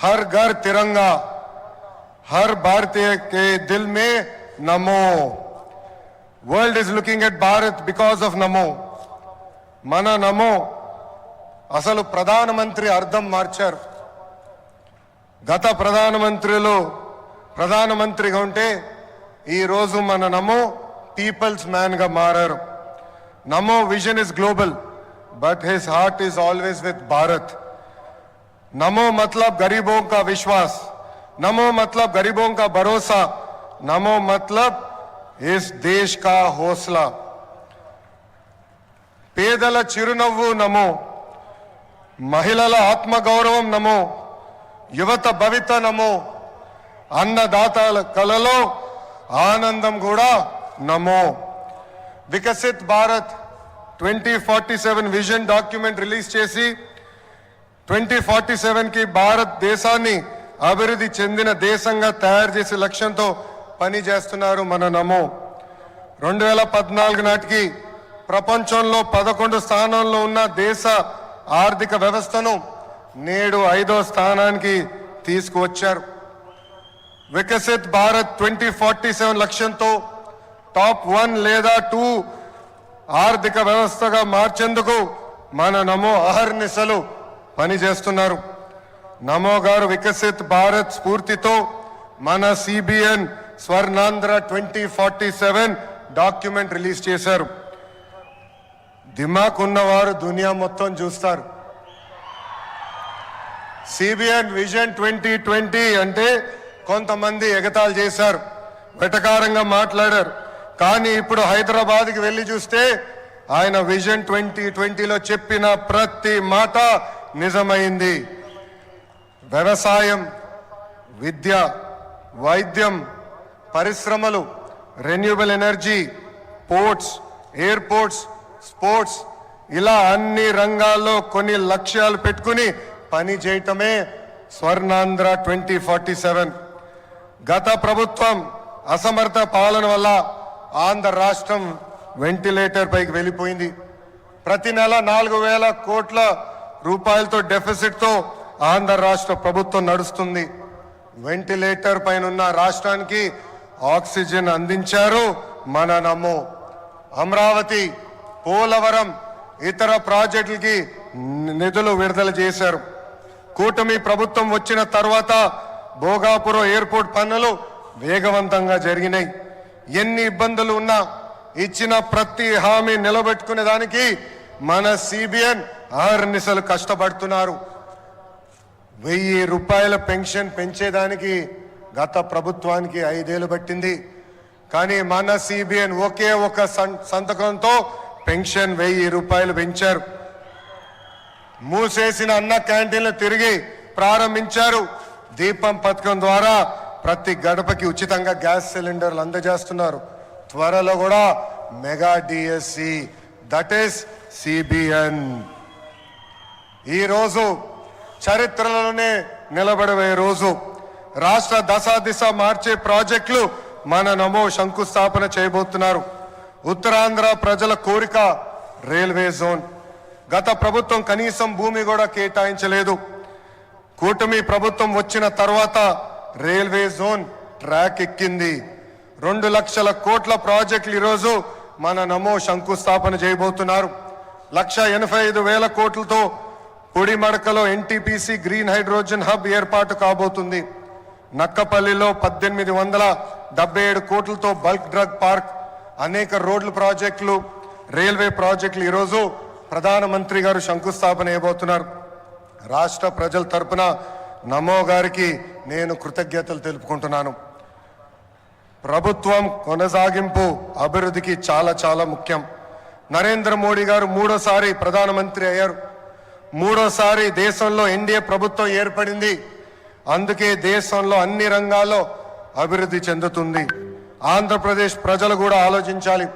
हर घर तिरंगा हर भारतीय के दिल में NaMo world is looking at Bharat because of NaMo మన నమో అసలు ప్రధానమంత్రి అర్థం మార్చారు గత ప్రధానమంత్రిలో ప్రధానమంత్రిగా ఉంటే ఈరోజు మన నమో పీపుల్స్ మ్యాన్గా మారారు NaMo vision is global but his heart is always with Bharat नमो मतलब गरीबों का विश्वास नमो मतलब गरीबों का भरोसा नमो मतलब इस देश का हौसला పేదల చిరునవ్వు నమో మహిళల ఆత్మగౌరవం నమో యువత భవిత నమో అన్నదాతల కలలో ఆనందం కూడా NaMo Viksit Bharat twenty forty seven vision document release చేసి ట్వంటీ ఫార్టీ సెవెన్కి భారతదేశాన్ని అభివృద్ధి చెందిన దేశంగా తయారు చేసే లక్ష్యంతో పని చేస్తున్నారు మన నమో. రెండు వేల పద్నాలుగు నాటికి ప్రపంచంలో పదకొండు స్థానంలో ఉన్న దేశ ఆర్థిక వ్యవస్థను నేడు ఐదో స్థానానికి తీసుకువచ్చారు. Viksit Bharat twenty forty seven లక్ష్యంతో టాప్ వన్ లేదా టూ ఆర్థిక వ్యవస్థగా మార్చేందుకు మన నమో అహర్నిశలు పనిచేస్తున్నారు నమో గారు వికసిత్ భారత్ స్ఫూర్తితో మన CBN Swarnandhra twenty forty seven document release చేశారు. దిమాక్ ఉన్నవారు దునియా మొత్తం చూస్తారు. సిబిఎన్ విజన్ ట్వంటీ ట్వంటీ అంటే కొంతమంది ఎగతాళి చేశారు. వెటకారంగా మాట్లాడారు. కానీ ఇప్పుడు హైదరాబాద్కి వెళ్ళి చూస్తే ఆయన విజన్ ట్వంటీ ట్వంటీలో చెప్పిన ప్రతి మాట నిజమైంది. వ్యవసాయం విద్య వైద్యం పరిశ్రమలు renewable energy ports airports sports ఇలా అన్ని రంగాల్లో కొన్ని లక్ష్యాలు పెట్టుకుని పని చేయటమే స్వర్ణాంధ్ర ట్వంటీ ఫార్టీ సెవెన్. గత ప్రభుత్వం అసమర్థ పాలన వల్ల ఆంధ్ర రాష్ట్రం వెంటిలేటర్ పైకి వెళ్ళిపోయింది. ప్రతి నెల నాలుగు వేల కోట్ల రూపాయలతో డెఫిసిట్తో ఆంధ్ర రాష్ట్ర ప్రభుత్వం నడుస్తుంది. వెంటిలేటర్ పైన ఉన్న రాష్ట్రానికి ఆక్సిజన్ అందించారు మన నమో. అమరావతి పోలవరం ఇతర ప్రాజెక్టులకి నిధులు విడుదల చేశారు. కూటమి ప్రభుత్వం వచ్చిన తర్వాత భోగాపురం ఎయిర్పోర్ట్ పనులు వేగవంతంగా జరిగినాయి. ఎన్ని ఇబ్బందులు ఉన్నా ఇచ్చిన ప్రతి హామీ నిలబెట్టుకునే దానికి మన సిబిఎన్ ఆర్నిసలు కష్టపడుతున్నారు. వెయ్యి రూపాయల పెన్షన్ పెంచేదానికి గత ప్రభుత్వానికి ఐదేళ్ళు పట్టింది. కానీ మన సిబిఎన్ ఒకే ఒక సంతకంతో పెన్షన్ వెయ్యి రూపాయలు పెంచారు. మూసేసిన అన్న క్యాంటీన్లు తిరిగి ప్రారంభించారు. దీపం పథకం ద్వారా ప్రతి గడపకి ఉచితంగా గ్యాస్ సిలిండర్లు అందజేస్తున్నారు. త్వరలో కూడా mega DSC that is CBN. ఈరోజు చరిత్రలోనే నిలబడవే రోజు. రాష్ట్ర దశా దిశ మార్చే ప్రాజెక్టులు మన నమో శంకుస్థాపన చేయబోతున్నారు. ఉత్తరాంధ్ర ప్రజల కోరిక రైల్వే జోన్. గత ప్రభుత్వం కనీసం భూమి కూడా కేటాయించలేదు. కూటమి ప్రభుత్వం వచ్చిన తర్వాత రైల్వే జోన్ ట్రాక్ ఎక్కింది. రెండు లక్షల కోట్ల ప్రాజెక్టులు ఈరోజు మన నమో శంకుస్థాపన చేయబోతున్నారు. లక్ష ఎనభై ఐదు వేల కోట్లతో పొడిమడకలో ఎన్టీపీసీ గ్రీన్ హైడ్రోజన్ హబ్ ఏర్పాటు కాబోతుంది. నక్కపల్లిలో పద్దెనిమిది వందల డెబ్బై ఏడు కోట్లతో బల్క్ డ్రగ్ పార్క్ అనేక రోడ్లు ప్రాజెక్టులు రైల్వే ప్రాజెక్టులు ఈరోజు ప్రధానమంత్రి గారు శంకుస్థాపన చేయబోతున్నారు రాష్ట్ర ప్రజల తరపున నమో గారికి నేను కృతజ్ఞతలు తెలుపుకుంటున్నాను. ప్రభుత్వం కొనసాగింపు అభివృద్ధికి చాలా చాలా ముఖ్యం. నరేంద్ర మోడీ గారు మూడోసారి ప్రధానమంత్రి అయ్యారు. మూడోసారి దేశంలో ఎన్డీఏ ప్రభుత్వం ఏర్పడింది. అందుకే దేశంలో అన్ని రంగాల్లో అభివృద్ధి చెందుతుంది. ఆంధ్రప్రదేశ్ ప్రజలు కూడా ఆలోచించాలి.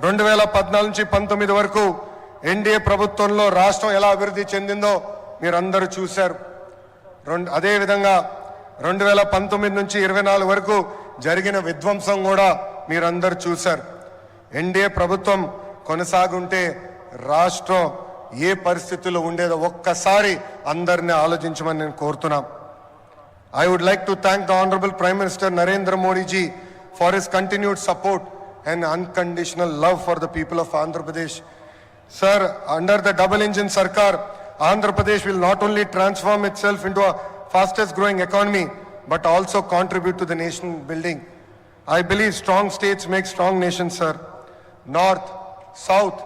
రెండు వేల పద్నాలుగు నుంచి పంతొమ్మిది వరకు ఎన్డీఏ ప్రభుత్వంలో రాష్ట్రం ఎలా అభివృద్ధి చెందిందో మీరందరూ చూశారు. రెండు అదేవిధంగా రెండు వేల పంతొమ్మిది నుంచి ఇరవై నాలుగు వరకు జరిగిన విధ్వంసం కూడా మీరందరూ చూశారు. ఎన్డీఏ ప్రభుత్వం కొనసాగుంటే రాష్ట్రం ఏ పరిస్థితుల్లో ఉండేదో ఒక్కసారి అందరినీ ఆలోచించమని నేను కోరుతున్నాం. I would like to thank the honourable prime minister Narendra Modiji for his continued support and unconditional love for the people of Andhra Pradesh sir under the double engine sarkar Andhra Pradesh will not only transform itself into fastest growing economy but also contribute to the nation building I believe strong states make strong nation sir north south,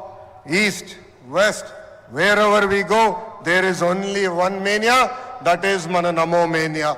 east, west, wherever we go, there is only one mania, that is Mananamo mania.